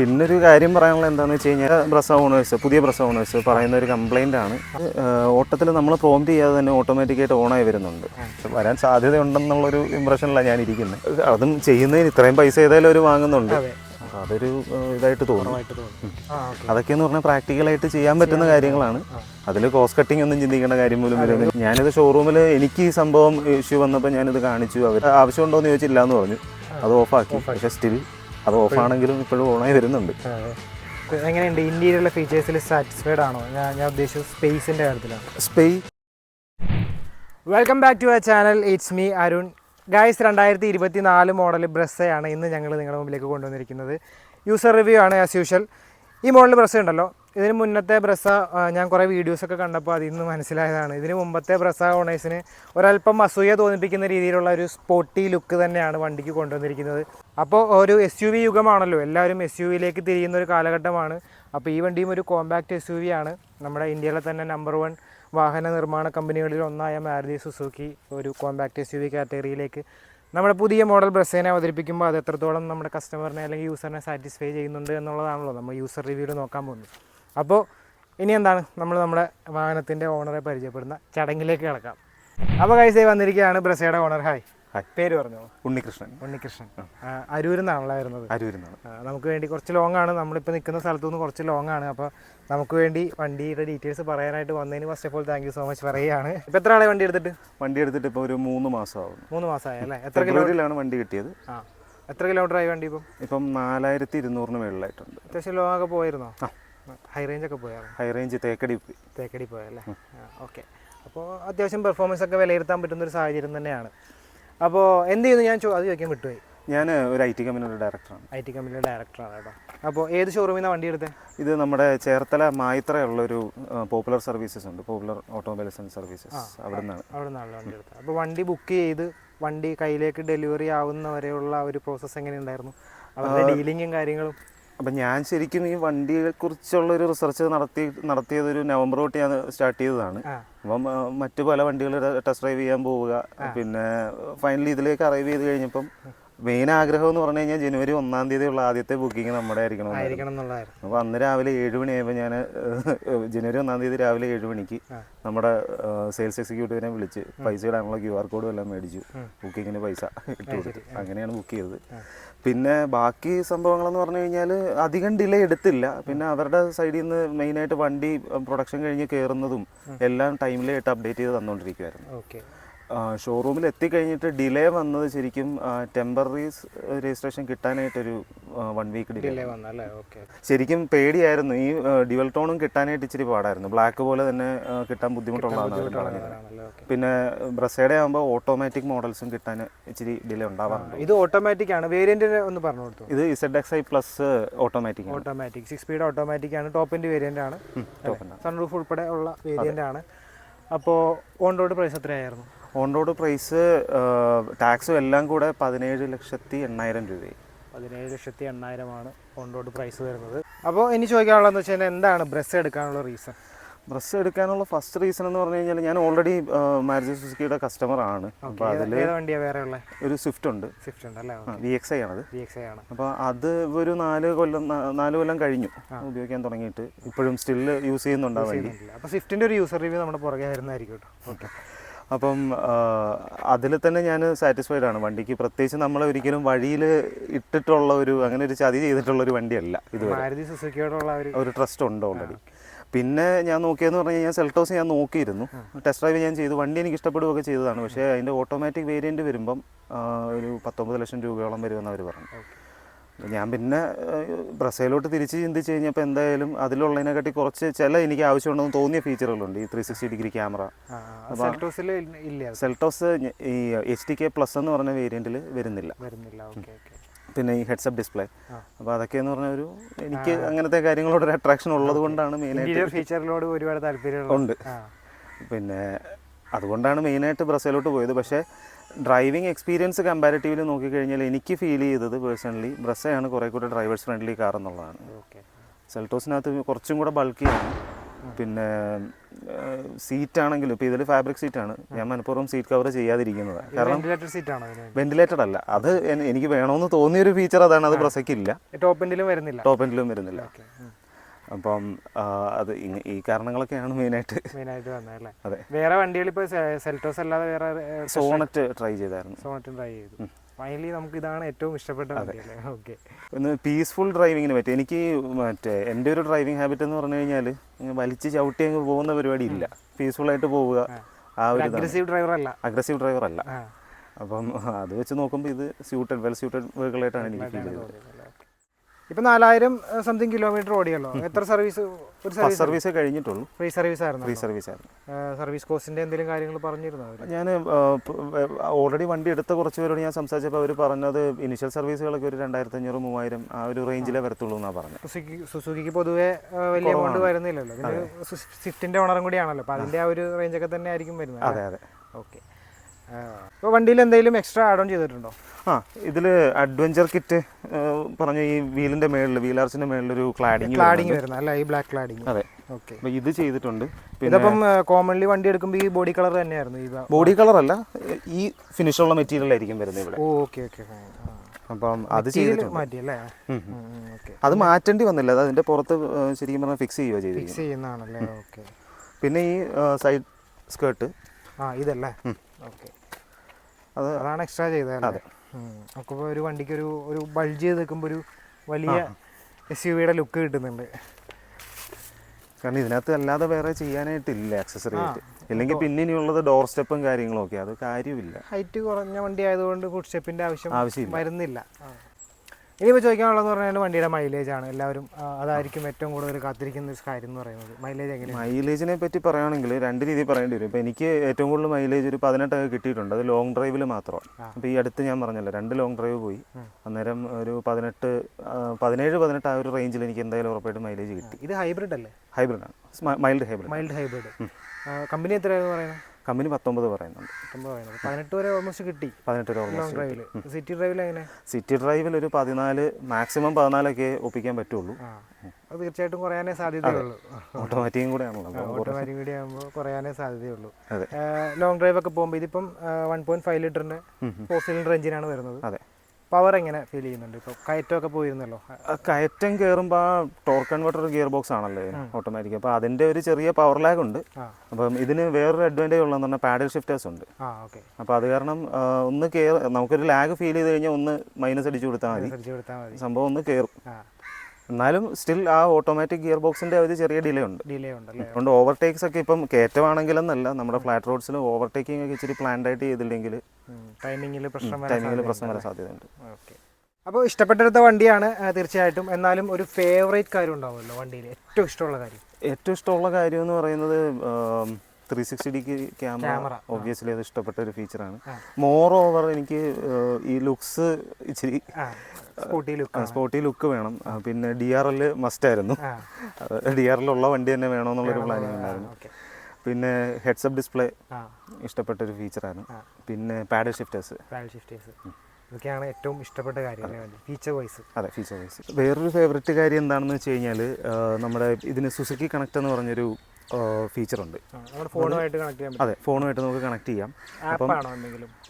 പിന്നെ ഒരു കാര്യം പറയാനുള്ള എന്താണെന്ന് വെച്ച് കഴിഞ്ഞാൽ ബ്രസ ഓണേഴ്സ് പുതിയ ബ്രസ ഓണേഴ്സ് പറയുന്ന ഒരു കംപ്ലൈന്റ് ആണ്. ഓട്ടത്തിൽ നമ്മൾ പ്രോംപ്റ്റ് ചെയ്യാതെ തന്നെ ഓട്ടോമാറ്റിക്കായിട്ട് ഓണായി വരുന്നുണ്ട്. വരാൻ സാധ്യതയുണ്ടെന്നുള്ളൊരു ഇമ്പ്രഷനിലാണ് ഞാൻ ഇരിക്കുന്നത് അതും ചെയ്യുന്നതിന് ഇത്രയും പൈസ ഏതായാലും അവർ വാങ്ങുന്നുണ്ട്. അതൊരു ഇതായിട്ട് തോന്നും. അതൊക്കെ എന്ന് പറഞ്ഞാൽ പ്രാക്ടിക്കലായിട്ട് ചെയ്യാൻ പറ്റുന്ന കാര്യങ്ങളാണ്. അതിൽ കോസ്റ്റ് കട്ടിംഗ് ഒന്നും ചിന്തിക്കേണ്ട കാര്യം പോലും വരുന്നില്ല. ഞാനിത് ഷോറൂമിൽ എനിക്ക് ഈ സംഭവം ഇഷ്യൂ വന്നപ്പോൾ ഞാനിത് കാണിച്ചു. അവർ ആവശ്യമുണ്ടോ എന്ന് ചോദിച്ചില്ല എന്ന് പറഞ്ഞു അത് ഓഫാക്കി പക്ഷേ സ്റ്റിൽ അത് ഓഫാണെങ്കിലും ഇപ്പോഴും. ഓണായി വരുന്നുണ്ട്. എങ്ങനെയുണ്ട് ഇന്ത്യയിലുള്ള ഫീച്ചേഴ്സിൽ സാറ്റിസ്ഫൈഡ് ആണോ? ഞാൻ ഞാൻ ഉദ്ദേശിച്ചത് സ്പേസിന്റെ കാര്യത്തിലാണ്. സ്പേ welcome back to our channel it's me Arun guys രണ്ടായിരത്തി ഇരുപത്തി നാല് മോഡൽ ബ്രസ്സയാണ് ഇന്ന് ഞങ്ങൾ നിങ്ങളുടെ മുമ്പിലേക്ക് കൊണ്ടുവന്നിരിക്കുന്നത്. യൂസർ റിവ്യൂ ആണ് ആസ് യൂഷ്വൽ ഈ മോഡൽ ബ്രസ്സ ഉണ്ടല്ലോ ഇതിന് മുന്നത്തെ ബ്രസ ഞാൻ കുറേ വീഡിയോസൊക്കെ കണ്ടപ്പോൾ അതിൽ നിന്ന് മനസ്സിലായതാണ്. ഇതിന് മുമ്പത്തെ ബ്രസ ഓണേഴ്സിന് ഒരല്പം അസൂയ തോന്നിപ്പിക്കുന്ന രീതിയിലുള്ള ഒരു സ്പോർട്ടി ലുക്ക് തന്നെയാണ് വണ്ടിക്ക് കൊണ്ടുവന്നിരിക്കുന്നത്. അപ്പോൾ ഒരു എസ് യു വി യുഗമാണല്ലോ. എല്ലാവരും എസ് യു വിയിലേക്ക് തിരിയുന്ന ഒരു കാലഘട്ടമാണ്. അപ്പോൾ ഈ വണ്ടിയും ഒരു കോമ്പാക്റ്റ് എസ് യു വി ആണ്. നമ്മുടെ ഇന്ത്യയിലെ തന്നെ നമ്പർ വൺ വാഹന നിർമ്മാണ കമ്പനികളിൽ ഒന്നായ മാരുതി സുസുക്കി ഒരു കോമ്പാക്റ്റ് എസ് യു വി കാറ്റഗറിയിലേക്ക് നമ്മുടെ പുതിയ മോഡൽ ബ്രസ്സേനെ അവതരിപ്പിക്കുമ്പോൾ അത് എത്രത്തോളം നമ്മുടെ കസ്റ്റമറിനെ അല്ലെങ്കിൽ യൂസറിനെ സാറ്റിസ്ഫൈ ചെയ്യുന്നുണ്ട് എന്നുള്ളതാണല്ലോ നമ്മൾ യൂസർ റിവ്യൂവിൽ നോക്കാൻ പോകുന്നത്. അപ്പോൾ ഇനി എന്താണ്? നമ്മൾ നമ്മുടെ വാഹനത്തിന്റെ ഓണറെ പരിചയപ്പെടുന്ന ചടങ്ങിലേക്ക് കിടക്കാം. അപ്പോൾ കൈസേ വന്നിരിക്കുകയാണ് ബ്രസയുടെ ഓണർ ഹായ്. പേര് പറഞ്ഞോ? ഉണ്ണികൃഷ്ണൻ. ഉണ്ണികൃഷ്ണൻ. ആ, അരൂരിൽ നിന്നാണല്ലോ വരുന്നത് അരൂരിൽ ആ, നമുക്ക് വേണ്ടി കുറച്ച് ലോങ് ആണ്. നമ്മളിപ്പോൾ നിൽക്കുന്ന സ്ഥലത്തു നിന്ന് കുറച്ച് ലോങ് ആണ്. അപ്പോൾ നമുക്ക് വേണ്ടി വണ്ടിയുടെ ഡീറ്റെയിൽസ് പറയാനായിട്ട് വന്നതിന് first of all thank you so much പറയുകയാണ്. ഇപ്പോൾ എത്ര ആളെ വണ്ടി എടുത്തിട്ട്? വണ്ടി എടുത്തിട്ട് ഇപ്പോൾ ഒരു മൂന്ന് മാസമാവുന്നു. മൂന്ന് മാസമായി അല്ലേ? എത്ര കിലോമീറ്ററിലാണ് വണ്ടി കിട്ടിയത്. ആ. എത്ര കിലോമീറ്റർ ആയി വണ്ടി ഇപ്പം? ഇപ്പം നാലായിരത്തി ഇരുന്നൂറിന് മുകളിലായിട്ടുണ്ട് അത്യാവശ്യം ലോങ് ഒക്കെ പോയിരുന്നോ? ഹൈ റേഞ്ച് ഒക്കെ പോയായിരുന്നു ഹൈ റേഞ്ച് തേക്കടി. തേക്കടി പോയല്ലേ ഓക്കെ അപ്പോൾ അത്യാവശ്യം പെർഫോമൻസ് ഒക്കെ വിലയിരുത്താൻ പറ്റുന്ന ഒരു സാഹചര്യം തന്നെയാണ്. അപ്പോൾ എന്ത് ചെയ്യുന്നു? ഞാൻ അത് ചോദിക്കാൻ വിട്ടുപോയി. ഞാൻ ഒരു ഐ ടി കമ്പനിയുടെ ഡയറക്ടറാണ് ഐ ടി കമ്പനിയുടെ ഡയറക്ടറാണ് കേട്ടോ. അപ്പോൾ ഏത് ഷോറൂമിൽ നിന്നാണ് വണ്ടി എടുത്തത് ഇത് നമ്മുടെ ചേർത്തല മായിത്രയുള്ളൊരു പോപ്പുലർ സർവീസസ് ഉണ്ട്. പോപ്പുലർ ഓട്ടോമൊബൈൽസ് ആൻഡ് സർവീസസ് അവിടെ നിന്നാണ് അവിടെ നിന്നാണ് വണ്ടി എടുത്തത് അപ്പോൾ വണ്ടി ബുക്ക് ചെയ്ത് വണ്ടി കയ്യിലേക്ക് ഡെലിവറി ആവുന്ന വരെയുള്ള ഒരു പ്രോസസ്സ് എങ്ങനെയുണ്ടായിരുന്നു? അവരുടെ ഡീലിങ്ങും കാര്യങ്ങളും? അപ്പം ഞാൻ ശരിക്കും ഈ വണ്ടിയെക്കുറിച്ചുള്ള ഒരു റിസർച്ച് നടത്തി നടത്തിയത് ഒരു നവംബർ തൊട്ട് ഞാൻ സ്റ്റാർട്ട് ചെയ്തതാണ്. അപ്പം മറ്റു പല വണ്ടികൾ ടെസ്റ്റ് ഡ്രൈവ് ചെയ്യാൻ പോവുക. പിന്നെ ഫൈനലി ഇതിലേക്ക് അറൈവ് ചെയ്ത് കഴിഞ്ഞപ്പം മെയിൻ ആഗ്രഹം എന്ന് പറഞ്ഞു കഴിഞ്ഞാൽ ജനുവരി ഒന്നാം തീയതി ഉള്ള ആദ്യത്തെ ബുക്കിംഗ് നമ്മുടെ ആയിരിക്കണം അപ്പോൾ അന്ന് രാവിലെ ഏഴ് മണിയായപ്പോൾ ഞാൻ ജനുവരി ഒന്നാം തീയതി രാവിലെ ഏഴ് മണിക്ക് നമ്മുടെ സെയിൽസ് എക്സിക്യൂട്ടീവിനെ വിളിച്ച് പൈസ ഇടാനുള്ള ക്യു ആർ കോഡും എല്ലാം മേടിച്ചു ബുക്കിങ്ങിന് പൈസ ഇട്ട് കൊടുത്തു. അങ്ങനെയാണ് ബുക്ക് ചെയ്തത്. പിന്നെ ബാക്കി സംഭവങ്ങളെന്ന് പറഞ്ഞു കഴിഞ്ഞാൽ അധികം ഡിലേ എടുത്തില്ല. പിന്നെ അവരുടെ സൈഡിൽ നിന്ന് മെയിനായിട്ട് വണ്ടി പ്രൊഡക്ഷൻ കഴിഞ്ഞ് കയറുന്നതും എല്ലാം ടൈമിലായിട്ട് അപ്ഡേറ്റ് ചെയ്ത് തന്നുകൊണ്ടിരിക്കുമായിരുന്നു ഓക്കെ ഷോറൂമിൽ എത്തിക്കഴിഞ്ഞിട്ട് ഡിലേ വന്നത് ശരിക്കും ടെമ്പററി രജിസ്ട്രേഷൻ കിട്ടാനായിട്ടൊരു വൺ വീക്ക് ഡിലേ വന്നല്ലേ ഓക്കെ ശരിക്കും പേടിയായിരുന്നു. ഈ ഡ്യുവൽ ടോണും കിട്ടാനായിട്ട് ഇച്ചിരി പാടായിരുന്നു. ബ്ലാക്ക് പോലെ തന്നെ കിട്ടാൻ ബുദ്ധിമുട്ടുള്ളതാണ് പറഞ്ഞത്. പിന്നെ ബ്രസേഡ ആകുമ്പോൾ ഓട്ടോമാറ്റിക് മോഡൽസും കിട്ടാൻ ഇച്ചിരി ഡിലേ ഉണ്ടാവാറുണ്ട്. ഇത് ഓട്ടോമാറ്റിക് ആണ്. വേരിയന്റ് ഒന്ന് പറഞ്ഞു കൊടുത്തു? ഇത് Z X I plus automatic ആണ്. ഓട്ടോമാറ്റിക് സിക്സ് സ്പീഡ് ഓട്ടോമാറ്റിക് ആണ്. ടോപ്പിന്റെ വേരിയന്റ് ആണ്. സൺറൂഫ് ഉൾപ്പെടെ ഉള്ള വേരിയന്റ് ആണ്. അപ്പോൾ ഓൺ റോഡ് പ്രൈസ് എത്രയായിരുന്നു? ഓൺ റോഡ് പ്രൈസ് ടാക്സും എല്ലാം കൂടെ പതിനേഴ് ലക്ഷത്തി എണ്ണായിരം രൂപയായി. പതിനേഴ് ലക്ഷത്തി എണ്ണായിരമാണ് ഓൺ റോഡ് പ്രൈസ് വരുന്നത്. അപ്പോൾ ഇനി ചോദിക്കാനുള്ളതെന്ന് വെച്ചാൽ എന്താണ് ബ്രസ് എടുക്കാനുള്ള റീസൺ ഡ്രസ്സ് എടുക്കാനുള്ള ഫസ്റ്റ് റീസൺ എന്ന് പറഞ്ഞു കഴിഞ്ഞാൽ ഞാൻ ഓൾറെഡി മാരുതി സുസുക്കിയുടെ കസ്റ്റമർ ആണ്. അപ്പോൾ അതിൽ ഒരു സ്വിഫ്റ്റ് ഉണ്ട്. സ്വിഫ്റ്റ് ഉണ്ട് അല്ലേ? വി എക്സ് ഐ ആണത്. ആണ്. അപ്പോൾ അത് ഒരു നാല് കൊല്ലം നാല് കൊല്ലം കഴിഞ്ഞു ഉപയോഗിക്കാൻ തുടങ്ങിയിട്ട്. ഇപ്പോഴും സ്റ്റിൽ യൂസ് ചെയ്യുന്നുണ്ടാവും അപ്പോൾ സ്വിഫ്റ്റിന്റെ ഒരു യൂസർ റിവ്യൂ നമ്മുടെ പുറകെ വരുന്നതായിരിക്കും കേട്ടോ. ഓക്കെ അപ്പം അതിൽ തന്നെ ഞാൻ സാറ്റിസ്ഫൈഡ് ആണ്. വണ്ടിക്ക് പ്രത്യേകിച്ച് നമ്മൾ ഒരിക്കലും വഴിയിൽ ഇട്ടിട്ടുള്ള ഒരു അങ്ങനെ ഒരു ചതി ചെയ്തിട്ടുള്ള ഒരു വണ്ടിയല്ല ഇതുവരെ. ഒരു ഒരു ട്രസ്റ്റ് ഉണ്ട് ഓൾറെഡി പിന്നെ ഞാൻ നോക്കിയെന്ന് പറഞ്ഞു കഴിഞ്ഞാൽ സെൽട്ടോസ് ഞാൻ നോക്കിയിരുന്നു. ടെസ്റ്റ് ഡ്രൈവ് ഞാൻ ചെയ്തു. വണ്ടി എനിക്ക് ഇഷ്ടപ്പെടുകയൊക്കെ ചെയ്തതാണ്. പക്ഷേ അതിന്റെ ഓട്ടോമാറ്റിക് വേരിയന്റ് വരുമ്പം ഒരു പത്തൊമ്പത് ലക്ഷം രൂപയോളം വരുമെന്ന് അവർ പറഞ്ഞു. ഞാൻ പിന്നെ ബ്രസയിലോട്ട് തിരിച്ച് ചിന്തിച്ച് കഴിഞ്ഞപ്പോൾ എന്തായാലും അതിലുള്ളതിനെക്കാട്ടി കുറച്ച് ചില എനിക്ക് ആവശ്യമുണ്ടെന്ന് തോന്നിയ ഫീച്ചറുകളുണ്ട് ഈ three sixty degree camera Seltos ഈ എച്ച് ഡി കെ പ്ലസ് എന്ന് പറഞ്ഞ വേരിയന്റിൽ വരുന്നില്ല. വരുന്നില്ല. ഓക്കെ ഓക്കെ പിന്നെ ഈ ഹെഡ്സപ്പ് ഡിസ്പ്ലേ അപ്പോൾ അതൊക്കെ എന്ന് പറഞ്ഞ ഒരു എനിക്ക് അങ്ങനത്തെ കാര്യങ്ങളോട് ഒരു അട്രാക്ഷൻ ഉള്ളത് കൊണ്ടാണ് മെയിനായിട്ട് ഫീച്ചറിനോട് ഒരുപാട് താല്പര്യം ഉണ്ട്. പിന്നെ അതുകൊണ്ടാണ് മെയിനായിട്ട് ബ്രസയിലോട്ട് പോയത്. പക്ഷേ ഡ്രൈവിംഗ് എക്സ്പീരിയൻസ് കമ്പാരിറ്റീവ്ലി നോക്കിക്കഴിഞ്ഞാൽ എനിക്ക് ഫീൽ ചെയ്തത് പേഴ്സണലി ബ്രസ്സയാണ് കുറേ കൂടെ ഡ്രൈവേഴ്സ് ഫ്രണ്ട്ലി കാർ എന്നുള്ളതാണ് ഓക്കെ. സെൽട്ടോസിനകത്ത് കുറച്ചും കൂടെ ബൾക്കിയാണ്. പിന്നെ സീറ്റ് ആണെങ്കിലും ഇപ്പോൾ ഇതിൽ ഫാബ്രിക് ആണ് ഞാൻ മനഃപൂർവം സീറ്റ് കവർ ചെയ്യാതിരിക്കുന്നത് കാരണം വെന്റിലേറ്റഡ് സീറ്റ് അല്ല. അത് എനിക്ക് വേണമെന്ന് തോന്നിയൊരു ഫീച്ചർ അതാണ്. അത് ബ്രസയ്ക്കില്ല. ടോപ്പ് എൻഡിലും വരുന്നില്ല. ടോപ്പ് എൻഡിലും വരുന്നില്ല. അപ്പം അത് ഈ കാരണങ്ങളൊക്കെയാണ് മെയിനായിട്ട് മെയിനായിട്ട് വന്നതല്ലേ? അതെ. വേറെ വണ്ടികൾ ഇപ്പോൾ സെൽറ്റോസ് അല്ലാതെ വേറെ സോണറ്റ് ട്രൈ ചെയ്തായിരുന്നു. സോണറ്റ് ട്രൈ ചെയ്തു. ഫൈനലി നമുക്ക് ഇതാണ് ഏറ്റവും ഇഷ്ടപ്പെട്ട വണ്ടി അല്ലേ ഓക്കെ ഒന്ന് പീസ്ഫുൾ ഡ്രൈവിങ്ങിന് പറ്റും. എനിക്ക് മറ്റേ എന്റെ ഒരു ഡ്രൈവിംഗ് ഹാബിറ്റ് എന്ന് പറഞ്ഞു കഴിഞ്ഞാൽ വലിച്ച് ചവിട്ടി അങ്ങ് പോകുന്ന പരിപാടി ഇല്ല. പീസ്ഫുൾ ആയിട്ട് പോവുക ആ. ഒരു അഗ്രസീവ് ഡ്രൈവർ അല്ല. അഗ്രസീവ് ഡ്രൈവർ അല്ല. അപ്പം അത് വെച്ച് നോക്കുമ്പോൾ ഇത് സ്യൂട്ടഡ് വെൽ സ്യൂട്ടഡ് വെഹിക്കിളായിട്ടാണ് എനിക്ക് ഫീൽ ചെയ്തത്. ഇപ്പൊ നാലായിരം സംതിങ് കിലോമീറ്റർ ഓടിയല്ലോ. എത്ര സർവീസ് ഒരു സർവീസ് സർവീസേ കഴിഞ്ഞിട്ടുള്ളൂ. ഫ്രീ സർവീസ് ആയിരുന്നു? ഫ്രീ സർവീസ് ആയിരുന്നു. സർവീസ് കോസ്റ്റിന്റെ എന്തെങ്കിലും കാര്യങ്ങൾ പറഞ്ഞിരുന്നു ഞാൻ ഓൾറെഡി വണ്ടി എടുത്ത കുറച്ച് പേരോട് ഞാൻ സംസാരിച്ചപ്പോൾ അവർ പറഞ്ഞത് ഇനിഷ്യൽ സർവീസുകളൊക്കെ ഒരു രണ്ടായിരത്തി അഞ്ഞൂറ് മൂവായിരം ആ ഒരു റേഞ്ചിലേ വരത്തുള്ളൂ എന്നാണ് പറഞ്ഞത്. സുസുക്കി സുസുക്കിക്ക് പൊതുവെ വലിയ എമൗണ്ട് വരുന്നില്ലല്ലോ. സ്വിഫ്റ്റിന്റെ ഓണറും കൂടിയാണല്ലോ. അപ്പൊ അതിന്റെ ആ ഒരു റേഞ്ചൊക്കെ തന്നെ ആയിരിക്കും വരുന്നത് അതെ അതെ. ഓക്കെ ഇപ്പോൾ വണ്ടിയിൽ എന്തെങ്കിലും എക്സ്ട്രാ ആഡ് ഓൺ ചെയ്തിട്ടുണ്ടോ? ആ ഇതിൽ അഡ്വഞ്ചർ കിറ്റ് പറഞ്ഞ ഈ വീലിന്റെ മേളിൽ വീലാർച്ചിന്റെ മേളിലൊരു ക്ലാഡിങ് ക്ലാഡിങ് വരുന്ന അല്ല ഈ ബ്ലാക്ക് ക്ലാഡിങ് അതെ. ഓക്കെ ഇത് ചെയ്തിട്ടുണ്ട്. പിന്നെ ഇതിപ്പം കോമൺലി വണ്ടി എടുക്കുമ്പോൾ ഈ ബോഡി കളർ തന്നെയായിരുന്നു ഈ ബോഡി കളർ അല്ല ഈ ഫിനിഷുള്ള മെറ്റീരിയൽ ആയിരിക്കും വരുന്നത് ഇവിടെ. ഓക്കെ ഓക്കെ അപ്പം അത് ചെയ്തിട്ടുണ്ട്. മാറ്റി അല്ലേ? ഉം, അത് മാറ്റേണ്ടി വന്നില്ല അത് അതിന്റെ പുറത്ത് ശരിക്കും പറഞ്ഞാൽ ഫിക്സ് ചെയ്യുക ചെയ്തു ഫിക്സ് ചെയ്യുന്നതാണല്ലേ? ഓക്കെ പിന്നെ ഈ സൈഡ് സ്കേർട്ട് ആ ഇതല്ലേ? ഓക്കെ അത് അതാണ് എക്സ്ട്രാ ചെയ്തത് അതെ. നമുക്കിപ്പോൾ ഒരു വണ്ടിക്ക് ഒരു ഒരു ബൾജ് ചെയ്ത് നിൽക്കുമ്പോൾ ഒരു വലിയ എസ് യു വിയുടെ ലുക്ക് കിട്ടുന്നുണ്ട്. കാരണം ഇതിനകത്ത് അല്ലാതെ വേറെ ചെയ്യാനായിട്ടില്ല ആക്സസറി ആയിട്ട് ഇല്ലെങ്കിൽ പിന്നെ ഇനിയുള്ളത് ഡോർ സ്റ്റെപ്പും കാര്യങ്ങളും ഒക്കെ അത് കാര്യമില്ല. ഹൈറ്റ് കുറഞ്ഞ വണ്ടി ആയതുകൊണ്ട് ഫുഡ് സ്റ്റെപ്പിന്റെ ആവശ്യം വരുന്നില്ല. ഇനിയിപ്പോൾ ചോദിക്കാനുള്ളതെന്ന് പറഞ്ഞാൽ വണ്ടിയുടെ മൈലേജ് ആണ്. എല്ലാവരും അതായിരിക്കും ഏറ്റവും കൂടുതൽ കാത്തിരിക്കുന്ന ഒരു കാര്യം എന്ന് പറയുന്നത്. മൈലേജ് എങ്ങനെ മൈലേജിനെ പറ്റി പറയുകയാണെങ്കിൽ രണ്ട് രീതിയിൽ പറയേണ്ടി വരും. ഇപ്പോൾ എനിക്ക് ഏറ്റവും കൂടുതൽ മൈലേജ് ഒരു പതിനെട്ടൊക്കെ കിട്ടിയിട്ടുണ്ട്. അത് ലോങ് ഡ്രൈവിൽ മാത്രമാണ്. അപ്പോൾ ഈ അടുത്ത് ഞാൻ പറഞ്ഞല്ലോ രണ്ട് ലോങ് ഡ്രൈവ് പോയി. അന്നേരം ഒരു പതിനെട്ട് പതിനേഴ് പതിനെട്ട് ആ ഒരു റേഞ്ചിൽ എനിക്ക് എന്തായാലും ഉറപ്പായിട്ട് മൈലേജ് കിട്ടി. ഇത് ഹൈബ്രിഡ് അല്ലേ? ഹൈബ്രിഡ് ആണ്. Mild hybrid mild hybrid company എത്രയാണ് പറയുന്നത്? കമ്പനി പത്തൊമ്പത് പറയുന്നുണ്ട്. പതിനെട്ട് വരെ ഓൾമോസ്റ്റ് കിട്ടി. പതിനെട്ട് വരെ ഡ്രൈവിൽ സിറ്റി ഡ്രൈവിൽ എങ്ങനെ? സിറ്റി ഡ്രൈവിൽ ഒരു പതിനാല് മാക്സിമം പതിനാലൊക്കെ ഒപ്പിക്കാൻ പറ്റുള്ളൂ. അത് തീർച്ചയായിട്ടും കുറയാനേ സാധ്യതയുള്ളൂ ഓട്ടോമാറ്റിക്കും കൂടെ ആണല്ലോ ഓട്ടോമാറ്റിക് കൂടി ആകുമ്പോൾ കുറയാനേ സാധ്യതയുള്ളൂ അതെ. ലോങ് ഡ്രൈവ് ഒക്കെ പോകുമ്പോൾ ഇതിപ്പം വൺ പോയിന്റ് ഫൈവ് ലിറ്ററിന്റെ ഫോർ സിലിണ്ടർ എഞ്ചിനാണ് വരുന്നത്. അതെ. പവർ എങ്ങനെ ഫീൽ ചെയ്യുന്നുണ്ട്? ഇപ്പോൾ കയറ്റമൊക്കെ പോയിരുന്നല്ലോ. കയറ്റം കയറുമ്പോൾ ആ ടോർക്ക് കൺവെർട്ടർ ഗിയർ ബോക്സ് ആണല്ലേ ഓട്ടോമാറ്റിക് അപ്പോൾ അതിന്റെ ഒരു ചെറിയ പവർ ലാഗ് ഉണ്ട്. അപ്പം ഇതിന് വേറൊരു അഡ്വാന്റേജ് ഉള്ളതെന്ന് പറഞ്ഞാൽ പാഡൽ ഷിഫ്റ്റേഴ്സ് ഉണ്ട്. അപ്പോൾ അത് കാരണം ഒന്ന് കയർ നമുക്കൊരു ലാഗ് ഫീൽ ചെയ്ത് കഴിഞ്ഞാൽ ഒന്ന് മൈനസ് അടിച്ചു കൊടുത്താൽ മതി. സംഭവം ഒന്ന് കയറും എന്നാലും സ്റ്റിൽ ആ ഓട്ടോമാറ്റിക് ഗിയർ ബോക്സിന്റെ ഒരു ചെറിയ ഡിലേ ഉണ്ട്. ഡിലേ ഉണ്ട് അതുകൊണ്ട് ഓവർടേക്സ് ഒക്കെ ഇപ്പം കയറ്റമാണെങ്കിലെന്നല്ല നമ്മുടെ ഫ്ലാറ്റ് റോഡ്സിൽ ഓവർടേക്കിംഗ് ഒക്കെ ഇച്ചിരി പ്ലാൻഡ് ആയിട്ട് ചെയ്തില്ലെങ്കിൽ ടൈമിംഗിൽ പ്രശ്നം വരാൻ ടൈമിങ്ങിൽ പ്രശ്നം വരാൻ സാധ്യതയുണ്ട്. ഓക്കെ അപ്പോൾ ഇഷ്ടപ്പെട്ടെടുത്ത വണ്ടിയാണ് തീർച്ചയായിട്ടും. എന്നാലും ഒരു ഫേവറേറ്റ് കാര്യം ഉണ്ടാവുമല്ലോ വണ്ടിയിൽ ഏറ്റവും ഇഷ്ടമുള്ള കാര്യം? ഏറ്റവും ഇഷ്ടമുള്ള കാര്യം എന്ന് പറയുന്നത് three sixty degree camera obviously അത് ഇഷ്ടപ്പെട്ട ഒരു ഫീച്ചറാണ് മോർ ഓവർ എനിക്ക് ഈ ലുക്സ് ഇച്ചിരി ലുക്ക് സ്പോർട്ടി ലുക്ക് വേണം. പിന്നെ ഡി ആർ എൽ മസ്റ്റ് ആയിരുന്നു. ഡി ആർ എൽ ഉള്ള വണ്ടി തന്നെ വേണമെന്നുള്ളൊരു പ്ലാനിങ് ഉണ്ടായിരുന്നു. പിന്നെ ഹെഡ്സപ്പ് ഡിസ്പ്ലേ ഇഷ്ടപ്പെട്ട ഒരു ഫീച്ചറാണ് പിന്നെ പാഡൽ ഷിഫ്റ്റേഴ്സ് ഷിഫ്റ്റേഴ്സ് ഇതൊക്കെയാണ് ഏറ്റവും ഇഷ്ടപ്പെട്ട കാര്യം ഫീച്ചർ വൈസ് അതെ ഫീച്ചർ വൈസ് വേറൊരു ഫേവററ്റ് കാര്യം എന്താണെന്ന് വെച്ച് കഴിഞ്ഞാൽ നമ്മുടെ ഇതിന് സുസുക്കി കണക്ട് എന്ന് പറഞ്ഞൊരു ഫീച്ചറുണ്ട് ഫോണുമായിട്ട് കണക്ട് ചെയ്യാം അതെ ഫോണുമായിട്ട് നമുക്ക് കണക്ട് ചെയ്യാം.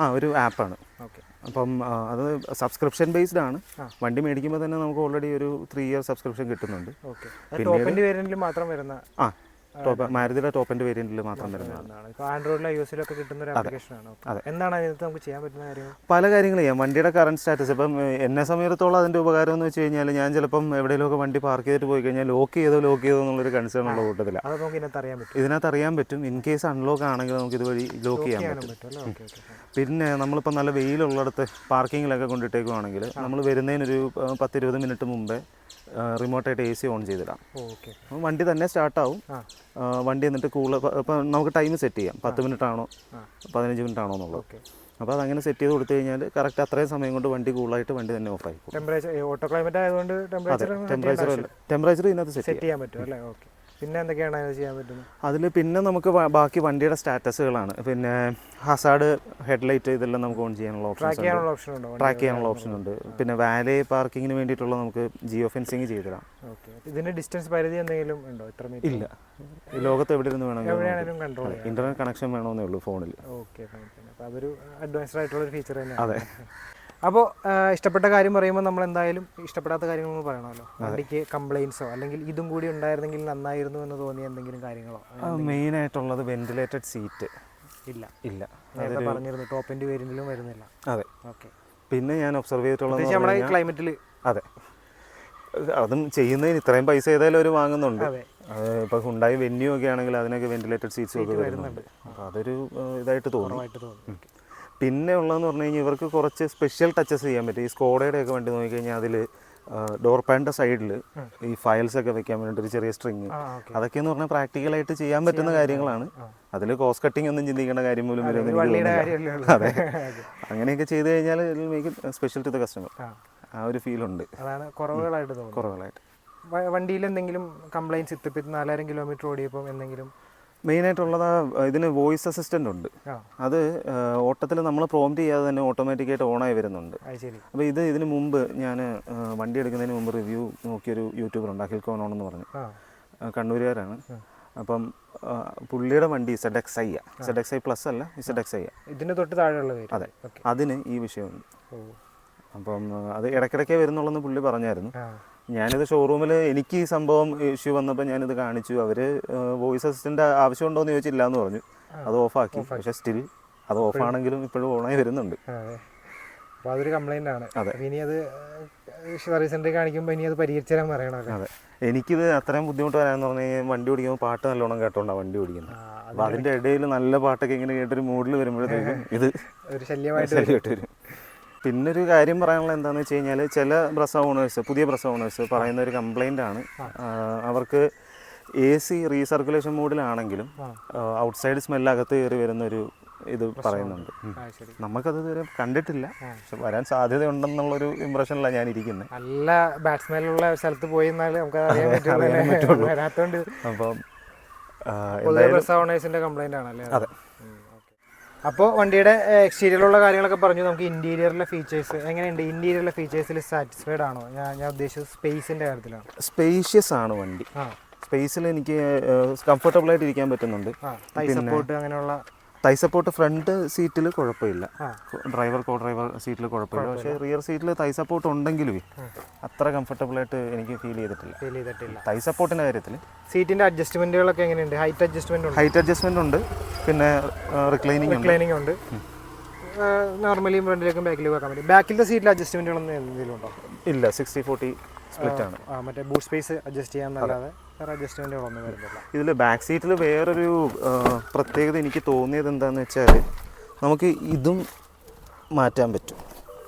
ആ ഒരു ആപ്പാണ് ഓക്കെ അപ്പം അത് സബ്സ്ക്രിപ്ഷൻ ബേസ്ഡ് ആണ്. വണ്ടി മേടിക്കുമ്പോൾ തന്നെ നമുക്ക് ഓൾറെഡി ഒരു ത്രീ ഇയർ സബ്സ്ക്രിപ്ഷൻ കിട്ടുന്നുണ്ട്. മാത്രം വരുന്ന ആ ടോപ്പ് മാരുതിയുടെ ടോപ്പ് എന്റെ വേരിയന്റിൽ മാത്രം വരുന്നതാണ്. ആൻഡ്രോയിഡിലും കിട്ടുന്ന ഒരു ആപ്ലിക്കേഷനാണ് അതെ. എന്താണ് അതിനകത്ത് നമുക്ക് ചെയ്യാൻ പറ്റുന്ന കാര്യങ്ങൾ പല കാര്യങ്ങൾ ചെയ്യാം. വണ്ടിയുടെ കറണ്ട് സ്റ്റാറ്റസ് ഇപ്പം എന്നെ സമയത്തോളം അതിന്റെ ഉപകാരം എന്ന് വെച്ച് കഴിഞ്ഞാൽ ഞാൻ ചിലപ്പം എവിടെയെങ്കിലുമൊക്കെ വണ്ടി പാർക്ക് ചെയ്തിട്ട് പോയി കഴിഞ്ഞാൽ ലോക്ക് ചെയ്തോ ലോക്ക് ചെയ്തോ എന്നുള്ളൊരു കൺസേൺ ഉള്ള കൂട്ടത്തിൽ. അത് നമുക്ക് ഇതിനകത്ത് അറിയാൻ പറ്റും. ഇതിനകത്ത് അറിയാൻ പറ്റും. ഇൻ കേസ് അൺലോക്ക് ആണെങ്കിൽ നമുക്ക് ഇതുവഴി ലോക്ക് ചെയ്യാൻ പറ്റും. പിന്നെ നമ്മളിപ്പോൾ നല്ല വെയിലുള്ളിടത്ത് പാർക്കിങ്ങിലൊക്കെ കൊണ്ടിട്ടേക്കുവാണെങ്കിൽ നമ്മൾ വരുന്നതിനൊരു പത്തിരുപത് മിനിറ്റ് മുമ്പേ റിമോട്ടായിട്ട് എ സി ഓൺ ചെയ്തിടാം. ഓക്കെ. വണ്ടി തന്നെ സ്റ്റാർട്ടാവും. വണ്ടി എന്നിട്ട് കൂൾ ഇപ്പം നമുക്ക് ടൈം സെറ്റ് ചെയ്യാം. പത്ത് മിനിറ്റ് ആണോ. പതിനഞ്ച് മിനിറ്റ് ആണോ എന്നുള്ളത്. ഓക്കെ. അപ്പോൾ അതങ്ങനെ സെറ്റ് ചെയ്ത് കൊടുത്തു കഴിഞ്ഞാൽ കറക്റ്റ് അത്രയും സമയം കൊണ്ട് വണ്ടി കൂളായിട്ട് വണ്ടി തന്നെ ഓഫ് ആയിക്കോളും ടെമ്പറേച്ചർ ഓട്ടോ ക്ലൈമറ്റ് ആയതുകൊണ്ട് ടെമ്പറേച്ചർ ടെമ്പറേച്ചർ ഇതിനകത്ത് സെറ്റ് ചെയ്യാൻ പറ്റും അല്ലേ? ഓക്കെ. പിന്നെ എന്തൊക്കെയാണ് അതിന് ചെയ്യാൻ പറ്റുന്നത്? അതിൽ പിന്നെ നമുക്ക് ബാക്കി വണ്ടിയുടെ സ്റ്റാറ്റസുകളാണ്. പിന്നെ ഹസാഡ് ഹെഡ്ലൈറ്റ് ഇതെല്ലാം നമുക്ക് ഓൺ ചെയ്യാനുള്ള ഓപ്ഷൻ ട്രാക്ക് ചെയ്യാനുള്ള ഓപ്ഷൻ ഉണ്ട് ട്രാക്ക് ചെയ്യാനുള്ള ഓപ്ഷൻ ഉണ്ട് പിന്നെ വാലേ പാർക്കിങ്ങിന് വേണ്ടിയിട്ടുള്ള നമുക്ക് ജിയോ ഫെൻസിങ് ചെയ്തിടാം. ഓക്കെ. ഇതിന്റെ ഡിസ്റ്റൻസ് പരിധി എന്തെങ്കിലും ഉണ്ടോ? ഇത്ര മീറ്റർ? ഇല്ല. ഈ ലോകത്ത് എവിടെ ഇരുന്ന് വേണമെങ്കിലും എവിടെയാണെങ്കിലും കൺട്രോൾ ചെയ്യാം. ഇന്റർനെറ്റ് കണക്ഷൻ വേണമെന്നേ ഉള്ളൂ ഫോണിൽ ഓക്കെ അതൊരു അഡ്വാൻസ്ഡ് ആയിട്ടുള്ള ഒരു ഫീച്ചർ തന്നെയാണ്. അതെ. അപ്പോൾ ഇഷ്ടപ്പെട്ട കാര്യം പറയുമ്പോൾ നമ്മൾ എന്തായാലും ഇഷ്ടപ്പെടാത്ത കാര്യങ്ങൾ പറയണമല്ലോ. വണ്ടിക്ക് കംപ്ലൈൻസോ അല്ലെങ്കിൽ ഇതും കൂടി ഉണ്ടായിരുന്നെങ്കിൽ നന്നായിരുന്നു എന്ന് തോന്നിയ എന്തെങ്കിലും കാര്യങ്ങളോ? മെയിൻ ആയിട്ടുള്ളത് വെന്റിലേറ്റഡ് സീറ്റ് ഇല്ല. ഇല്ല. നേരത്തെ പറഞ്ഞിരുന്നു ടോപ്പ് എൻഡ് വേരിയന്റിലും വരുന്നില്ല. അതെ. ഓക്കെ. പിന്നെ ഞാൻ ഒബ്സർവ് ചെയ്തിട്ടുള്ളത് നമ്മുടെ ക്ലൈമറ്റിൽ അതെ. അതും ചെയ്യുന്നതിന് ഇത്രയും പൈസ ഏതായാലും അവർ വാങ്ങുന്നുണ്ട്. ഇപ്പോൾ ഉണ്ടായി വെന്യൂ ഒക്കെ ആണെങ്കിൽ അതിനൊക്കെ വെന്റിലേറ്റഡ് സീറ്റ്സ് ഒക്കെ വരുന്നുണ്ട്. അപ്പോൾ അതൊരു ഇതായിട്ട് തോന്നി. പിന്നെ ഉള്ളതെന്ന് പറഞ്ഞു കഴിഞ്ഞാൽ ഇവർക്ക് കുറച്ച് സ്പെഷ്യൽ ടച്ചസ് ചെയ്യാൻ പറ്റും. ഈ സ്കോഡയുടെ ഒക്കെ വണ്ടി നോക്കിക്കഴിഞ്ഞാൽ അതിൽ ഡോർ പാന്റെ സൈഡിൽ ഈ ഫയൽസ് ഒക്കെ വെക്കാൻ വേണ്ടി ഒരു ചെറിയ സ്ട്രിങ് അതൊക്കെ എന്ന് പറഞ്ഞാൽ പ്രാക്ടിക്കലായിട്ട് ചെയ്യാൻ പറ്റുന്ന കാര്യങ്ങളാണ്. അതിൽ കോസ്റ്റ് കട്ടിംഗ് ഒന്നും ചിന്തിക്കേണ്ട കാര്യം പോലും വരുമെന്ന് തോന്നുന്നില്ല. അതെ. അങ്ങനെയൊക്കെ ചെയ്തു കഴിഞ്ഞാൽ make special to the customer ആ. ഒരു ഫീൽ ഉണ്ട്. അതാണ് കുറവുകളായിട്ട് കുറവുകളായിട്ട്. വണ്ടിയിൽ എന്തെങ്കിലും കംപ്ലൈന്റ്സ് ഇത്തിപ്പിത്ത് നാലായിരം കിലോമീറ്റർ ഓടിയപ്പോൾ എന്തെങ്കിലും മെയിനായിട്ടുള്ളത് ഇതിന് വോയിസ് അസിസ്റ്റന്റ് ഉണ്ട്. അത് ഓട്ടത്തിൽ നമ്മൾ പ്രോംപ്റ്റ് ചെയ്യാതെ തന്നെ ഓട്ടോമാറ്റിക്കായിട്ട് ഓണായി വരുന്നുണ്ട്. അപ്പോൾ ഇത് ഇതിന് മുമ്പ് ഞാൻ വണ്ടി എടുക്കുന്നതിന് മുമ്പ് റിവ്യൂ നോക്കിയൊരു യൂട്യൂബർ ഉണ്ട് അഖിൽ കോണോൺ എന്ന് പറഞ്ഞു. കണ്ണൂരുകാരാണ്. അപ്പം പുള്ളിയുടെ വണ്ടി Z X I Z X I plus അല്ല സെഡ് എക്സ് ഐ ഇതിന് തൊട്ട് താഴെയുള്ള അതെ. അതിന് ഈ വിഷയമുണ്ട് അപ്പം അത് ഇടയ്ക്കിടയ്ക്കേ വരുന്നുള്ളെന്ന് പുള്ളി പറഞ്ഞായിരുന്നു. ഞാനിത് ഷോറൂമിൽ എനിക്ക് ഈ സംഭവം ഇഷ്യൂ വന്നപ്പോൾ ഞാനിത് കാണിച്ചു. അവർ വോയിസ് അസിസ്റ്റന്റ് ആവശ്യമുണ്ടോ എന്ന് ചോദിച്ചില്ല എന്ന് പറഞ്ഞു. അത് ഓഫാക്കി. പക്ഷേ സ്റ്റിൽ അത് ഓഫാണെങ്കിലും ഇപ്പോഴും ഓണായി വരുന്നുണ്ട്. അപ്പോൾ അതൊരു കംപ്ലൈന്റ് ആണ്. അതെ. ഇനി അത് സർവീസ് സെന്ററിൽ കാണിക്കുമ്പോൾ ഇനി അത് പരിഹരിച്ചു തരാൻ പറയണം അതെ. എനിക്കിത് അത്രയും ബുദ്ധിമുട്ട് വരാന്ന് പറഞ്ഞു കഴിഞ്ഞാൽ വണ്ടി ഓടിക്കുമ്പോൾ പാട്ട് നല്ലോണം കേട്ടോണ്ടാണ് വണ്ടി ഓടിക്കുന്നത് അപ്പോൾ അതിന്റെ ഇടയിൽ നല്ല പാട്ടൊക്കെ ഇങ്ങനെ കേട്ടൊരു മൂഡിൽ വരുമ്പോഴത്തേക്കും ഇത് ഒരു ശല്യമായിട്ട് ശല്യമായിട്ട് വരും പിന്നൊരു കാര്യം പറയാനുള്ളത് എന്താണെന്ന് വെച്ച് കഴിഞ്ഞാൽ ചില ബ്രസ ഓണേഴ്സ് പുതിയ ബ്രസ ഓണേഴ്സ് പറയുന്ന ഒരു കംപ്ലൈന്റ് ആണ്. അവർക്ക് എ സി റീസർക്കുലേഷൻ മോഡിലാണെങ്കിലും. ഔട്ട്സൈഡ് സ്മെല്ല് അകത്ത് കയറി വരുന്ന ഒരു ഇത് പറയുന്നുണ്ട്. നമുക്കത് ഇതുവരെ കണ്ടിട്ടില്ല. പക്ഷെ വരാൻ സാധ്യതയുണ്ടെന്നുള്ളൊരു ഇമ്പ്രഷനിലാണ് ഞാൻ ഇരിക്കുന്നത് നല്ല ബാറ്റ്സ്മാനുള്ള സ്ഥലത്ത് പോയി നമുക്ക് അറിയാൻ പറ്റുള്ളൂ. അപ്പം കംപ്ലൈന്റ് ആണല്ലേ അതെ. അപ്പോൾ വണ്ടിയുടെ എക്സ്റ്റീരിയറിലുള്ള കാര്യങ്ങളൊക്കെ പറഞ്ഞു. നമുക്ക് ഇന്റീരിയറിലെ ഫീച്ചേഴ്സ് എങ്ങനെയുണ്ട്? ഇന്റീരിയറിലെ ഫീച്ചേഴ്സിൽ സാറ്റിസ്ഫൈഡ് ആണോ? ഞാൻ ഞാൻ ഉദ്ദേശിച്ചത് സ്പേസിന്റെ കാര്യത്തിലാണ്. സ്പേഷ്യസ് ആണ് വണ്ടി. ആ. സ്പേസിൽ എനിക്ക് കംഫർട്ടബിൾ ആയിട്ട് ഇരിക്കാൻ പറ്റുന്നുണ്ട്. സപ്പോർട്ട് അങ്ങനെയുള്ള തൈ സപ്പോർട്ട് ഫ്രണ്ട് സീറ്റിൽ കുഴപ്പമില്ല. ഡ്രൈവർ കോ ഡ്രൈവർ സീറ്റിൽ കുഴപ്പമില്ല. പക്ഷേ റിയർ സീറ്റിൽ തൈ സപ്പോർട്ട് ഉണ്ടെങ്കിലും അത്ര കംഫർട്ടബിൾ ആയിട്ട് എനിക്ക് ഫീൽ ചെയ്തിട്ടില്ല. ഫീൽ ചെയ്തിട്ടില്ല. തൈ സപ്പോർട്ടിന്റെ കാര്യത്തിൽ സീറ്റിന്റെ അഡ്ജസ്റ്റ്മെന്റുകളൊക്കെ എങ്ങനെയുണ്ട്? ഹൈറ്റ് അഡ്ജസ്റ്റ്മെന്റ് ഉണ്ട്? ഹൈറ്റ് അഡ്ജസ്റ്റ്മെന്റ് ഉണ്ട്. പിന്നെ റിക്ലൈനിങ് ഉണ്ട്. ക്ലീനിങ് ഉണ്ട്. നോർമലി ഫ്രണ്ടിലേക്കും ബാക്കിലേക്കും വെക്കാൻ പറ്റും. ബാക്കിലെ സീറ്റിൽ അഡ്ജസ്റ്റ്മെന്റുകളൊന്നും എന്തെങ്കിലും ഉണ്ടോ? ഇല്ല സിക്സ്റ്റി ഫോർട്ടി സ്പ്ലിറ്റ് ആണ്. മറ്റേ ബൂട്ട് സ്പേസ് അഡ്ജസ്റ്റ് ചെയ്യാന്നല്ലാതെ വേറെ വരുന്നില്ല. ഇതിൽ ബാക്ക് സീറ്റിൽ വേറൊരു പ്രത്യേകത എനിക്ക് തോന്നിയത് എന്താണെന്ന് വെച്ചാൽ നമുക്ക് ഇതും മാറ്റാൻ പറ്റും.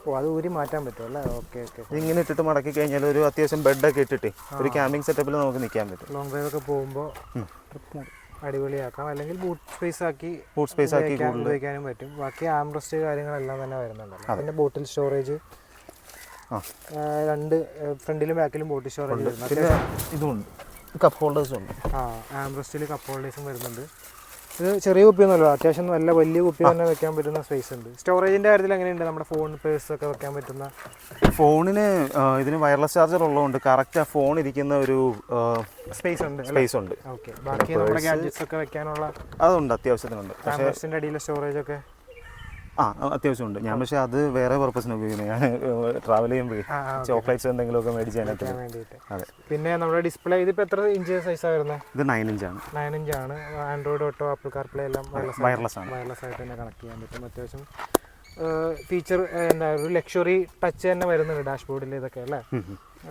ഓ അത് ഊരി മാറ്റാൻ പറ്റും അല്ലേ? Okay okay. ഇങ്ങനെ ഇട്ടിട്ട് മടക്കി കഴിഞ്ഞാൽ ഒരു അത്യാവശ്യം ബെഡൊക്കെ ഇട്ടിട്ട് ഒരു ക്യാമ്പിംഗ് സെറ്റപ്പിൽ നമുക്ക് നിൽക്കാൻ പറ്റും. ലോങ് ഡ്രൈവ് ഒക്കെ പോകുമ്പോൾ അടിപൊളിയാക്കാം. അല്ലെങ്കിൽ ബൂട്ട് സ്പേസ് ആക്കി ബൂട്ട് സ്പേസ് ആക്കി ഉപയോഗിക്കാനും പറ്റും. ബാക്കി ആംബ്രസ്റ്റ് കാര്യങ്ങളെല്ലാം തന്നെ വരുന്നുണ്ടല്ലോ. പിന്നെ ബോട്ടിൽ സ്റ്റോറേജ് ആ. രണ്ട് ഫ്രണ്ടിലും ബാക്കിലും ബോട്ടിൽ സ്റ്റോറേജ് ഇതുണ്ട്. കപ്പ് ഹോൾഡേഴ്സും ഉണ്ട്. ആ ആംബ്രസ്റ്റിൽ കപ്പ് ഹോൾഡേഴ്സും വരുന്നുണ്ട്. ഇത് ചെറിയ കുപ്പിയൊന്നുമല്ല അത്യാവശ്യം നല്ല വലിയ കുപ്പി തന്നെ വെക്കാൻ പറ്റുന്ന സ്പേസ് ഉണ്ട്. സ്റ്റോറേജിന്റെ കാര്യത്തിൽ എങ്ങനെയുണ്ട് നമ്മുടെ ഫോൺ പേഴ്സ് ഒക്കെ വെക്കാൻ പറ്റുന്ന? ഫോണിന് ഇതിന് വയർലെസ് ചാർജർ ഉള്ളതുകൊണ്ട് കറക്റ്റ് ആ ഫോൺ ഇരിക്കുന്ന ഒരു സ്പേസ് ഉണ്ട് സ്പേസ് ഉണ്ട്. ഓക്കെ ബാക്കി നമ്മുടെ ഗാഡ്ജറ്റ്സ് ഒക്കെ വെക്കാനുള്ള അതുണ്ട് അത്യാവശ്യത്തിനുണ്ട്. അടിയിലെ സ്റ്റോറേജ് ഒക്കെ? ആ അത്യാവശ്യമുണ്ട് ഞാൻ പക്ഷേ അത് വേറെ പർപ്പസിന് ഉപയോഗിക്കുന്നത് ഞാൻ ട്രാവൽ ചെയ്യുമ്പോൾ ചോക്ലേറ്റ്സ് എന്തെങ്കിലുമൊക്കെ മേടിച്ചാനായിട്ട് അതെ. പിന്നെ നമ്മുടെ ഡിസ്പ്ലേ ഇതിപ്പോൾ എത്ര ഇഞ്ച് സൈസാണ് വരുന്നത് ഇത് നയൻ ഇഞ്ചാണ് നയൻ ആണ്. ആൻഡ്രോയിഡ് ഓട്ടോ ആപ്പിൾ കാർപ്ലേ എല്ലാം വയർലെസ് ആണ്. വയർലെസ് ആയിട്ട് തന്നെ കണക്ട് ചെയ്യാൻ പറ്റും. അത്യാവശ്യം ഫീച്ചർ എന്താ ഒരു ലക്ഷറി ടച്ച് തന്നെ വരുന്നുണ്ട് ഡാഷ്ബോർഡിൽ ഇതൊക്കെ അല്ലേ.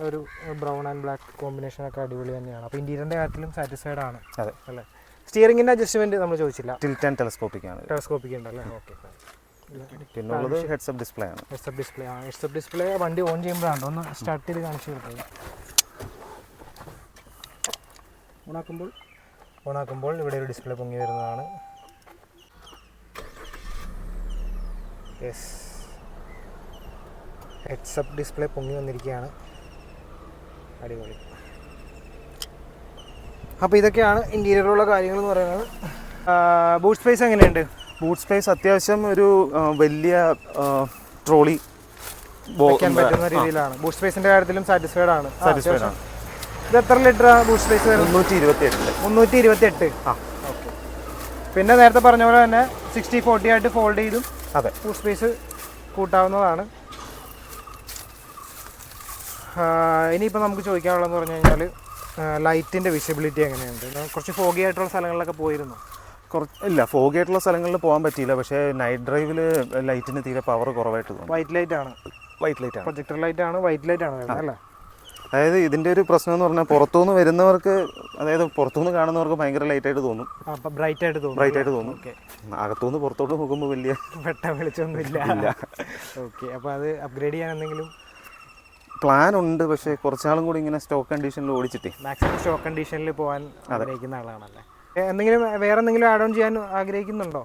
ഒരു ബ്രൗൺ ആൻഡ് ബ്ലാക്ക് കോമ്പിനേഷൻ ഒക്കെ അടിപൊളി തന്നെയാണ്. അപ്പോൾ ഇന്റീരിയറിന്റെ കാര്യത്തിലും സാറ്റിസ്ഫൈഡ് ആണ്. അതെ. അല്ലേ? സ്റ്റിയറിംഗിന്റെ അഡ്ജസ്റ്റ്മെന്റ് നമ്മൾ ചോദിച്ചില്ല. ടിൽറ്റ് ആൻഡ് ടെലസ്കോപ്പിക് ആണ്. ടെലസ്കോപ്പിക് ഉണ്ടല്ലേ? ഓക്കെ പിന്നെ ഉള്ളത് ഹെഡ്സപ്പ് ഡിസ്പ്ലേ ആണ്. ഹെഡ്സപ്പ് ഡിസ്പ്ലേ ആണ്. ഹെഡ്സപ്പ് ഡിസ്പ്ലേ വണ്ടി ഓൺ ചെയ്യുമ്പോഴാണ്. ഒന്ന് സ്റ്റാർട്ട് ചെയ്ത് കാണിച്ചു കൊടുത്തത് ഓണാക്കുമ്പോൾ? ഓണാക്കുമ്പോൾ ഇവിടെ ഒരു ഡിസ്പ്ലേ പൊങ്ങി വരുന്നതാണ്. യെസ് ഹെഡ്സപ്പ് ഡിസ്പ്ലേ പൊങ്ങി വന്നിരിക്കുകയാണ്. അടിപൊളി. അപ്പോൾ ഇതൊക്കെയാണ് ഇന്റീരിയറുള്ള കാര്യങ്ങൾ എന്ന് പറയുന്നത്. ബൂട്ട് സ്പേസ് എങ്ങനെയുണ്ട്? ബൂട്ട് സ്പേസ് അത്യാവശ്യം ഒരു വലിയ ട്രോളി വയ്ക്കാൻ പറ്റുന്ന രീതിയിലാണ്. ബൂട്ട് സ്പേസിന്റെ കാര്യത്തിലും സാറ്റിസ്ഫൈഡ് ആണ്. സാറ്റിസ്ഫൈഡ് ആണ്. ഇത് എത്ര ലിറ്റർ ബൂട്ട് സ്പേസ് മുന്നൂറ്റി ഇരുപത്തി എട്ടിൽ മുന്നൂറ്റി ഇരുപത്തി എട്ട് ആ പിന്നെ നേരത്തെ പറഞ്ഞ പോലെ തന്നെ സിക്സ്റ്റി ഫോർട്ടി ആയിട്ട് ഫോൾഡ് ചെയ്തും അതെ. ബൂട്ട് സ്പേസ് കൂട്ടാവുന്നതാണ്. ഇനിയിപ്പോൾ നമുക്ക് ചോദിക്കാനുള്ളതെന്ന് പറഞ്ഞു കഴിഞ്ഞാൽ ലൈറ്റിന്റെ വിസിബിലിറ്റി എങ്ങനെയുണ്ട്? കുറച്ച് ഫോഗി ആയിട്ടുള്ള സ്ഥലങ്ങളിലൊക്കെ പോയിരുന്നു. കുറച്ച് ഇല്ല ഫോഗ് ആയിട്ടുള്ള സ്ഥലങ്ങളിൽ പോകാൻ പറ്റിയില്ല. പക്ഷേ നൈറ്റ് ഡ്രൈവിൽ ലൈറ്റിന് തീരെ പവർ കുറവായിട്ട് തോന്നും വൈറ്റ് ലൈറ്റ് ആണ്. വൈറ്റ് ലൈറ്റ് ആണ്. പ്രൊജക്ടർ ലൈറ്റ് ആണ് വൈറ്റ് ലൈറ്റ് ആണ് അല്ലേ? അതായത് ഇതിന്റെ ഒരു പ്രശ്നം എന്ന് പറഞ്ഞാൽ പുറത്തുനിന്ന് വരുന്നവർക്ക് അതായത് പുറത്തുനിന്ന് കാണുന്നവർക്ക് ഭയങ്കര ലൈറ്റ് ആയിട്ട് തോന്നും. അപ്പം ബ്രൈറ്റ് ആയിട്ട് തോന്നും ബ്രൈറ്റ് ആയിട്ട് തോന്നും. അകത്തുനിന്ന് പുറത്തോട്ട് നോക്കുമ്പോൾ വലിയ വെട്ട വെളിച്ചൊന്നും ഇല്ല. ഓക്കെ അപ്പോൾ അത് അപ്ഗ്രേഡ് ചെയ്യാൻ എന്തെങ്കിലും? പ്ലാൻ ഉണ്ട് പക്ഷേ കുറച്ചാളും കൂടി ഇങ്ങനെ സ്റ്റോക്ക് കണ്ടീഷനിൽ ഓടിച്ചിട്ടേ. മാക്സിമം സ്റ്റോക്ക് കണ്ടീഷനിൽ പോകാൻ ആഗ്രഹിക്കുന്ന ആളാണല്ലേ? എന്തെങ്കിലും വേറെ എന്തെങ്കിലും ആഡ് ഓൺ ചെയ്യാൻ ആഗ്രഹിക്കുന്നുണ്ടോ?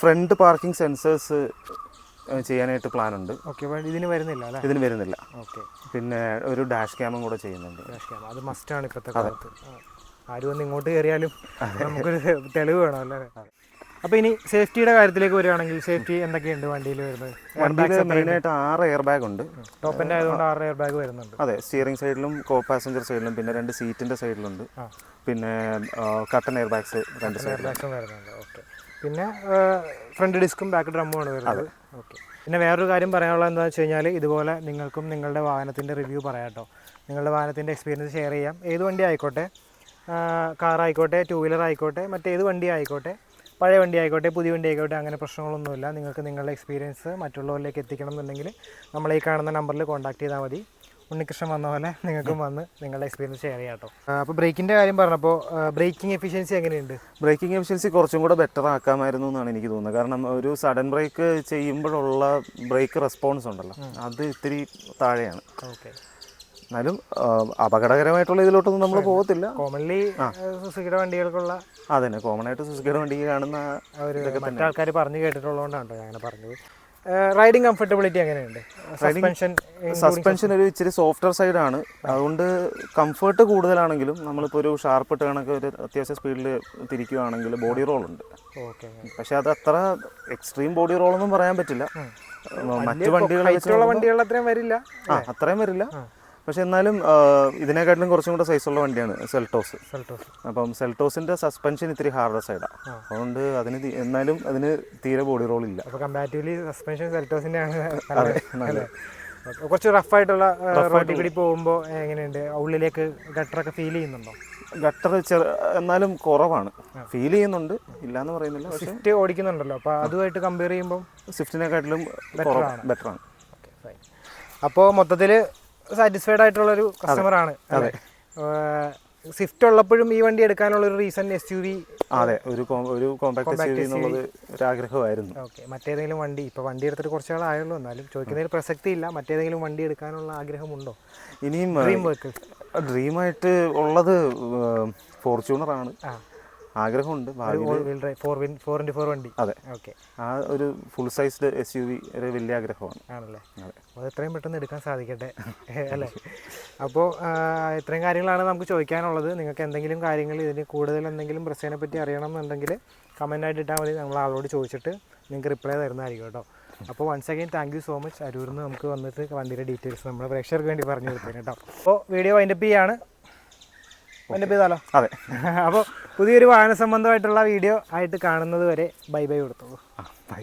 ഫ്രണ്ട് പാർക്കിംഗ് സെൻസേഴ്സ് ചെയ്യാനായിട്ട് പ്ലാൻ ഉണ്ട്. ഓക്കെ ഇതിന് വരുന്നില്ല അല്ലേ? ഇതിന് വരുന്നില്ല. ഓക്കെ പിന്നെ ഒരു ഡാഷ് ക്യാമും കൂടെ ചെയ്യുന്നുണ്ട്. ഡാഷ് ക്യാം അത് മസ്റ്റാണ് ഇപ്പോഴത്തെ കാലത്ത്. ആര് വന്ന് ഇങ്ങോട്ട് കയറിയാലും നമുക്കൊരു തെളിവ് വേണം അല്ലേ? അപ്പോൾ ഇനി സേഫ്റ്റിയുടെ കാര്യത്തിലേക്ക് വരികയാണെങ്കിൽ സേഫ്റ്റി എന്തൊക്കെയുണ്ട് വണ്ടിയിൽ വരുന്നത്? വണ്ടിയിൽ മെയിനായിട്ട് ആറ് എയർ ബാഗ് ഉണ്ട്. ടോപ്പ് എന്റെ ആയതുകൊണ്ട് ആറ് എയർ ബാഗ് വരുന്നുണ്ട്. അതെ സ്റ്റിയറിംഗ് സൈഡിലും കോ പാസഞ്ചർ സൈഡിലും പിന്നെ രണ്ട് സീറ്റിന്റെ സൈഡിലുണ്ട്. പിന്നെ കട്ടൺ എയർ ബാഗ്സ് രണ്ട് എയർ സൈഡിലും ബാഗ്സും വരുന്നുണ്ട്. ഓക്കെ പിന്നെ ഫ്രണ്ട് ഡിസ്കും ബാക്ക് ഡ്രമ്മും ആണ് വരുന്നത്. ഓക്കെ പിന്നെ വേറൊരു കാര്യം പറയാനുള്ളത് എന്താണെന്ന് വെച്ച് കഴിഞ്ഞാൽ ഇതുപോലെ നിങ്ങൾക്കും നിങ്ങളുടെ വാഹനത്തിന്റെ റിവ്യൂ പറയാം കേട്ടോ. നിങ്ങളുടെ വാഹനത്തിന്റെ എക്സ്പീരിയൻസ് ഷെയർ ചെയ്യാം. ഏത് വണ്ടി ആയിക്കോട്ടെ കാർ ആയിക്കോട്ടെ ടൂ വീലർ ആയിക്കോട്ടെ മറ്റേത് വണ്ടി ആയിക്കോട്ടെ പഴയ വണ്ടി ആയിക്കോട്ടെ പുതിയ വണ്ടി ആയിക്കോട്ടെ അങ്ങനെ പ്രശ്നങ്ങളൊന്നുമില്ല. നിങ്ങൾക്ക് നിങ്ങളുടെ എക്സ്പീരിയൻസ് മറ്റുള്ളവരിലേക്ക് എത്തിക്കണം എന്നുണ്ടെങ്കിൽ ഈ കാണുന്ന നമ്പറിൽ കോൺടാക്ട് ചെയ്താൽ മതി. ഉണ്ണികൃഷ്ണൻ വന്ന പോലെ നിങ്ങൾക്കും വന്ന് നിങ്ങളുടെ എക്സ്പീരിയൻസ് ഷെയർ ചെയ്യാം കേട്ടോ. അപ്പോൾ ബ്രേക്കിന്റെ കാര്യം പറഞ്ഞപ്പോൾ ബ്രേക്കിംഗ് എഫിഷ്യൻസി എങ്ങനെയുണ്ട്? ബ്രേക്കിംഗ് എഫിഷ്യൻസി കുറച്ചും കൂടെ ബെറ്റർ ആക്കാമായിരുന്നു എന്നാണ് എനിക്ക് തോന്നുന്നത്. കാരണം ഒരു സഡൻ ബ്രേക്ക് ചെയ്യുമ്പോഴുള്ള ബ്രേക്ക് റെസ്പോൺസ് ഉണ്ടല്ലോ. അത് ഇത്തിരി താഴെയാണ്. ഓക്കെ എന്നാലും അപകടകരമായിട്ടുള്ള ഇതിലോട്ടൊന്നും നമ്മൾ പോകത്തില്ല. കോമൺലി സുസുക്കിയുടെ വണ്ടികൾക്കുള്ള അതന്നെ. കോമൺ ആയിട്ട് സുസുക്കിയുടെ വണ്ടി കാണുന്ന ഒരു മറ്റാൾക്കാർ പറഞ്ഞു കേട്ടിട്ടുള്ളതുകൊണ്ടാണ് അങ്ങനെ പറഞ്ഞത്. റൈഡിങ് കംഫർട്ടബിലിറ്റി എങ്ങനെയുണ്ട്? സസ്പെൻഷൻ സസ്പെൻഷൻ ഒരു ഇച്ചിരി സോഫ്റ്റ്വെയർ സൈഡാണ് അതുകൊണ്ട് കംഫർട്ട് കൂടുതലാണെങ്കിലും നമ്മളിപ്പോൾ ഒരു ഷാർപ്പ് ഇട്ട് കണക്ക് ഒരു അത്യാവശ്യം സ്പീഡിൽ തിരിക്കുകയാണെങ്കിൽ ബോഡി റോൾ ഉണ്ട്. ഓക്കെ പക്ഷെ അത് അത്ര എക്സ്ട്രീം ബോഡി റോൾ ഒന്നും പറയാൻ പറ്റില്ല. മറ്റു വണ്ടികൾ വണ്ടികൾ അത്രയും വരില്ല ആ അത്രയും വരില്ല. പക്ഷെ എന്നാലും ഇതിനെക്കാട്ടിലും കുറച്ചും കൂടെ സൈസുള്ള വണ്ടിയാണ് സെൽട്ടോസ് സെൽട്ടോസ് അപ്പം സെൽട്ടോസിന്റെ സസ്പെൻഷൻ ഇത്തിരി ഹാർഡ് സൈഡാണ് അതുകൊണ്ട് അതിന് എന്നാലും അതിന് തീരെ ബോഡി റോൾ ഇല്ല. കമ്പാരിറ്റീവ്ലി സസ്പെൻഷൻ സെൽട്ടോസിന്റെ ആണ്. കുറച്ച് റഫായിട്ടുള്ള റോഡിൽ കൂടി പോകുമ്പോൾ എങ്ങനെയുണ്ട്? ഉള്ളിലേക്ക് ഗട്ടറൊക്കെ ഫീൽ ചെയ്യുന്നുണ്ടോ? ഗട്ടർ ചെറു എന്നാലും കുറവാണ്. ഫീൽ ചെയ്യുന്നുണ്ട്. ഇല്ലാന്ന് പറയുന്നില്ല സ്വിഫ്റ്റ് ഓടിക്കുന്നുണ്ടല്ലോ. അപ്പോൾ അതുമായിട്ട് കമ്പയർ ചെയ്യുമ്പോൾ സ്വിഫ്റ്റിനെക്കാട്ടിലും ബെറ്റർ ആണ്. അപ്പോൾ മൊത്തത്തിൽ സാറ്റിസ്ഫൈഡ് ആയിട്ടുള്ള ആയിട്ടുള്ളൊരു കസ്റ്റമറാണ് അതെ. സ്വിഫ്റ്റ് ഉള്ളപ്പോഴും ഈ വണ്ടി എടുക്കാനുള്ള ഒരു റീസൺ എസ് യു വി അതെ ഒരു ഒരു കോമ്പാക്ട് എസ് എന്നുള്ളത് ഒരു ആഗ്രഹമായിരുന്നു. ഓക്കെ മറ്റേതെങ്കിലും വണ്ടി ഇപ്പോൾ വണ്ടി എടുത്തിട്ട് കുറച്ച് നാളായുള്ളൂ എന്നാലും ചോദിക്കുന്നതിൽ പ്രസക്തി ഇല്ല. മറ്റേതെങ്കിലും വണ്ടി എടുക്കാനുള്ള ആഗ്രഹമുണ്ടോ? ഇനിയും ഡ്രീം ആയിട്ട് ഡ്രീമായിട്ട് ഉള്ളത് ഫോർച്യൂണറാണ് ആഗ്രഹമുണ്ട് ഫോർ ഫോർ ഇന്റു ഫോർ വണ്ടി. അതെ. ഓക്കെ. ആ ഒരു full sized S U V ഒരു വലിയ ആഗ്രഹമാണ്. ആണല്ലേ? അതെ. അത് എത്രയും പെട്ടെന്ന് എടുക്കാൻ സാധിക്കട്ടെ. അല്ലേ? അപ്പോൾ ഇത്രയും കാര്യങ്ങളാണ് നമുക്ക് ചോദിക്കാനുള്ളത്. നിങ്ങൾക്ക് എന്തെങ്കിലും കാര്യങ്ങൾ ഇതിന് കൂടുതൽ എന്തെങ്കിലും പ്രശ്നത്തിനെ പറ്റി അറിയണം എന്നുണ്ടെങ്കിൽ കമന്റായിട്ട് ഇട്ടാൽ മതി. നമ്മൾ ആളോട് ചോദിച്ചിട്ട് നിങ്ങൾക്ക് റിപ്ലൈ തരുന്നതായിരിക്കും കേട്ടോ. അപ്പോൾ once again thank you so much അരൂരിൽ നിന്ന് നമുക്ക് വന്നിട്ട് വണ്ടിയുടെ ഡീറ്റെയിൽസ് നമ്മുടെ പ്രേക്ഷകർക്ക് വേണ്ടി പറഞ്ഞു കൊടുത്തതിന് കേട്ടോ. അപ്പോൾ വീഡിയോ വൈൻഡപ്പ് ചെയ്യാണ്. ചെയ്താലോ അതെ. അപ്പോൾ പുതിയൊരു വാഹന സംബന്ധമായിട്ടുള്ള വീഡിയോ ആയിട്ട് കാണുന്നത് വരെ ബൈ ബൈ കൊടുത്തോളൂ. ആ ബൈ.